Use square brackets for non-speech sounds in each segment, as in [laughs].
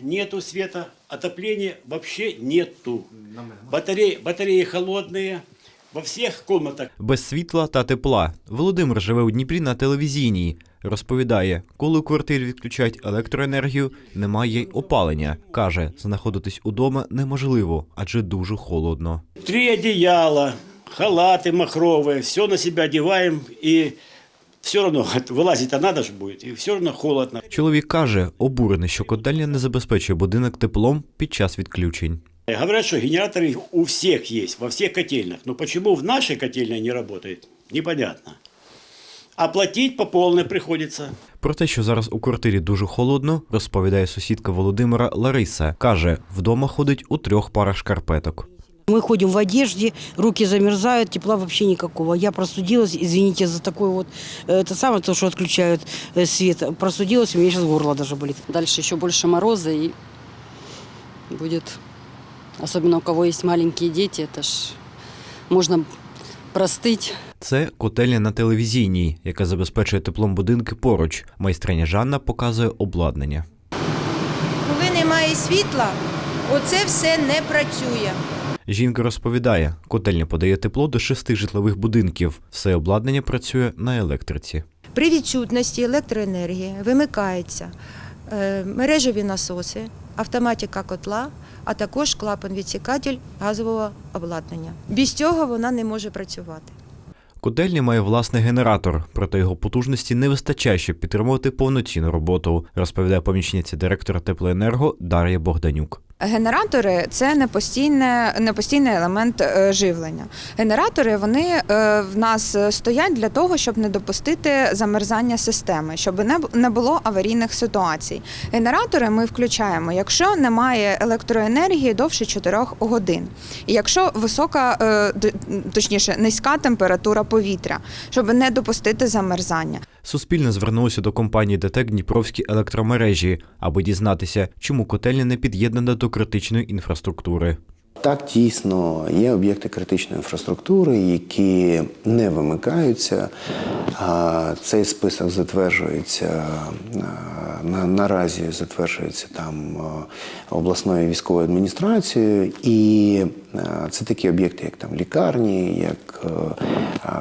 нету света, отопления вообще нету. Батареи, батареи холодные, во всех комнатах Без світла та тепла. Володимир живе у Дніпрі на телевізійній. Розповідає, коли у квартирі відключають електроенергію, немає й опалення. Каже, знаходитись удома неможливо, адже дуже холодно. три одеяла, халаты махровые, все на себя одеваем и все равно [laughs] вылазить-то надо же будет, и все равно холодно. Чоловік каже, обурений, що котельня не забезпечує будинок теплом під час відключень. Говорят, что генераторы у всех есть, во всех котельных. Но почему в нашей котельной не работает, непонятно. А платить по полной приходится. Про те, що зараз у квартирі дуже холодно, розповідає сусідка Володимира Лариса. Каже, вдома ходить у трьох парах шкарпеток. Мы ходим в одежде, руки замерзают, тепла вообще никакого. Я простудилась, извините за такой вот, э, это самое, то, что отключают э, свет. Простудилась, у меня сейчас горло даже болит. Дальше еще больше мороза и будет, особенно у кого есть маленькие дети, это ж можно простыть. Це котельня на телевізійній, яка забезпечує теплом будинки поруч. Майстриня Жанна показує обладнання. Коли немає світла, оце все не працює. Жінка розповідає, котельня подає тепло до шести житлових будинків. Все обладнання працює на електриці. При відсутності електроенергії вимикаються е, мережеві насоси, автоматика котла, а також клапан-відсікатель газового обладнання. Без цього вона не може працювати. Котельня має власний генератор, проте його потужності не вистачає, щоб підтримувати повноцінну роботу, розповідає помічниця директора теплоенерго Дар'я Богданюк. Генератори це не постійне, не постійний елемент е, живлення. Генератори вони е, в нас стоять для того, щоб не допустити замерзання системи, щоб не, було аварійних ситуацій. Генератори ми включаємо, якщо немає електроенергії довше 4 годин, і якщо висока, е, точніше, низька температура повітря, щоб не допустити замерзання. Суспільне звернулося до компанії ДТЕК Дніпровські електромережі, аби дізнатися, чому котельня не під'єднана до критичної інфраструктури. Так, дійсно, є об'єкти критичної інфраструктури, які не вимикаються. Цей список затверджується на, наразі затверджується там обласною військовою адміністрацією, і це такі об'єкти, як там лікарні, як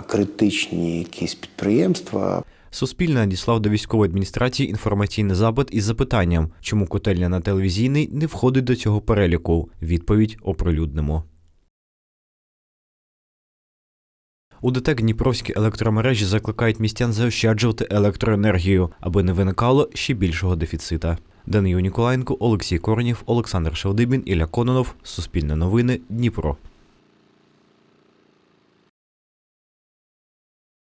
критичні якісь підприємства. Суспільне надіслав до військової адміністрації інформаційний запит із запитанням, чому котельня на телевізійний не входить до цього переліку. Відповідь оприлюднимо. У ДТЕК Дніпровські електромережі закликають містян заощаджувати електроенергію, аби не виникало ще більшого дефіцита. Данию Ніколаєнко, Олексій Корнів, Олександр Шевдибін, Ілля Кононов. Суспільне новини. Дніпро.